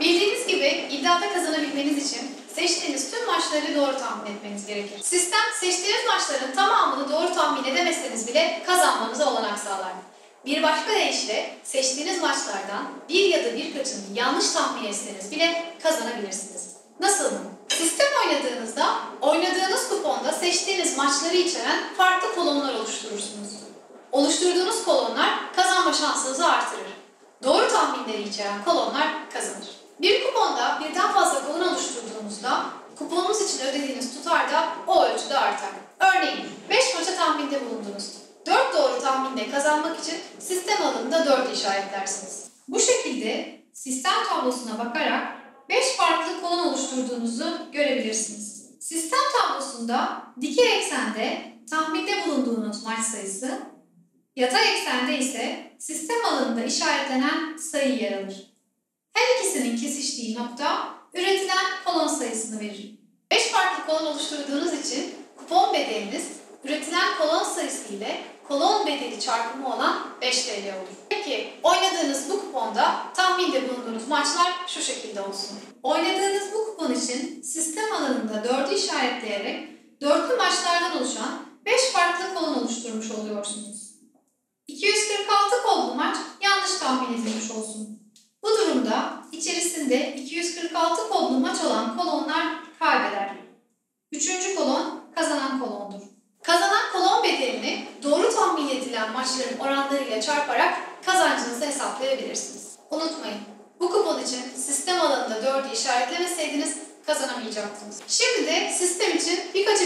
Bildiğiniz gibi iddiada kazanabilmeniz için seçtiğiniz tüm maçları doğru tahmin etmeniz gerekir. Sistem seçtiğiniz maçların tamamını doğru tahmin edemezseniz bile kazanmanıza olanak sağlar. Bir başka deyişle seçtiğiniz maçlardan bir ya da birkaçını yanlış tahmin etseniz bile kazanabilirsiniz. Nasıl mı? Sistem oynadığınızda oynadığınız kuponda seçtiğiniz maçları içeren farklı kolonlar oluşturursunuz. Oluşturduğunuz kolonlar kazanma şansınızı artırır. Doğru tahminleri içeren kolonlar kazanır. Bir kuponda birden fazla kolon oluşturduğunuzda kuponunuz için ödediğiniz tutar da o ölçüde artar. Örneğin 5 maça tahminde bulundunuz. 4 doğru tahminde kazanmak için sistem alanında 4 işaretlersiniz. Bu şekilde sistem tablosuna bakarak 5 farklı kolon oluşturduğunuzu görebilirsiniz. Sistem tablosunda dikey eksende tahminde bulunduğunuz maç sayısı, yatay eksende ise sistem alanında işaretlenen sayı yer alır. Her ikisinin kesiştiği nokta üretilen kolon sayısını verir. 5 farklı kolon oluşturduğunuz için kupon bedeliniz üretilen kolon sayısı ile kolon bedeli çarpımı olan 5 TL olur. Peki oynadığınız bu kuponda tahminde bulunduğunuz maçlar şu şekilde olsun. Oynadığınız bu kupon için sistem alanında 4'ü işaretleyerek dörtlü maçlardan oluşan 5 farklı kolon oluşturmuş oluyorsunuz. 246 kollu maç yanlış tahmin edilmiş olsun. Bu durumda içerisinde 246 kollu maç olan kolonlar kaybeder. Üçüncü kolon kazanan kolondur. Kazanan kolon bedelini doğru tahmin edilen maçların oranlarıyla çarparak kazancınızı hesaplayabilirsiniz. Unutmayın, bu kupon için sistem alanında 4'ü işaretlemeseydiniz kazanamayacaktınız. Şimdi de sistem için birkaç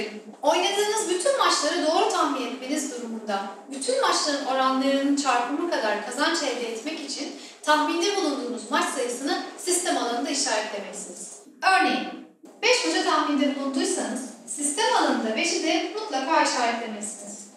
verelim. Oynadığınız bütün maçları doğru tahmin etmeniz durumunda bütün maçların oranlarının çarpımı kadar kazanç elde etmek için tahminde bulunduğunuz maç sayısını sistem alanında işaretlemelisiniz. Örneğin 5 maça tahminde bulunduysanız sistem alanında 5'i de mutlaka işaretlemelisiniz.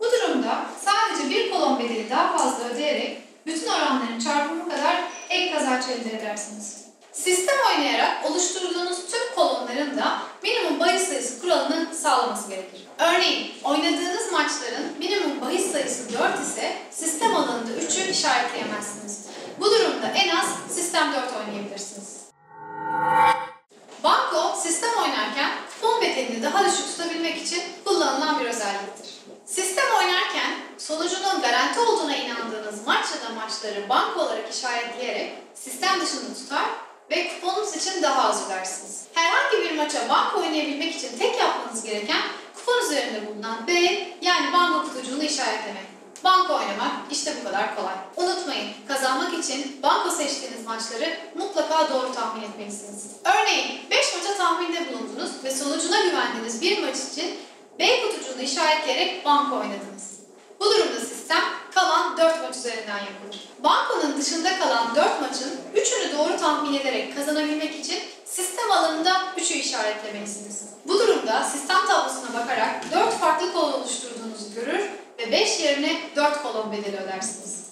Bu durumda sadece bir kolon bedeli daha fazla ödeyerek bütün oranların çarpımı kadar ek kazanç elde edersiniz. Sistem oynayarak oluşturduğunuz tüm kolonların da minimum bahis sayısı kuralını sağlaması gerekir. Örneğin oynadığınız maçların minimum bahis sayısı 4 ise sistem alanında 3'ü işaretleyemezsiniz. Bu durumda en az sistem 4 oynayabilirsiniz. Banko sistem oynarken kupon bedelini daha düşük tutabilmek için kullanılan bir özelliktir. Sistem oynarken sonucunun garanti olduğuna inandığınız maç ya da maçları banko olarak işaretleyerek sistem dışında tutar ve kuponunuz için daha az ödersiniz. Herhangi bir maça banko oynayabilmek için tek yapmanız gereken kupon üzerinde bulunan B yani banko kutucuğunu işaretlemek. Banko oynamak işte bu kadar kolay. Unutmayın, için banko seçtiğiniz maçları mutlaka doğru tahmin etmelisiniz. Örneğin 5 maça tahminde bulundunuz ve sonucuna güvendiğiniz bir maç için B kutucuğunu işaretleyerek banko oynadınız. Bu durumda sistem kalan 4 maç üzerinden yapılır. Bankonun dışında kalan 4 maçın 3'ünü doğru tahmin ederek kazanabilmek için sistem alanında 3'ü işaretlemelisiniz. Bu durumda sistem tablosuna bakarak 4 farklı kolon oluşturduğunuzu görür ve 5 yerine 4 kolon bedeli ödersiniz.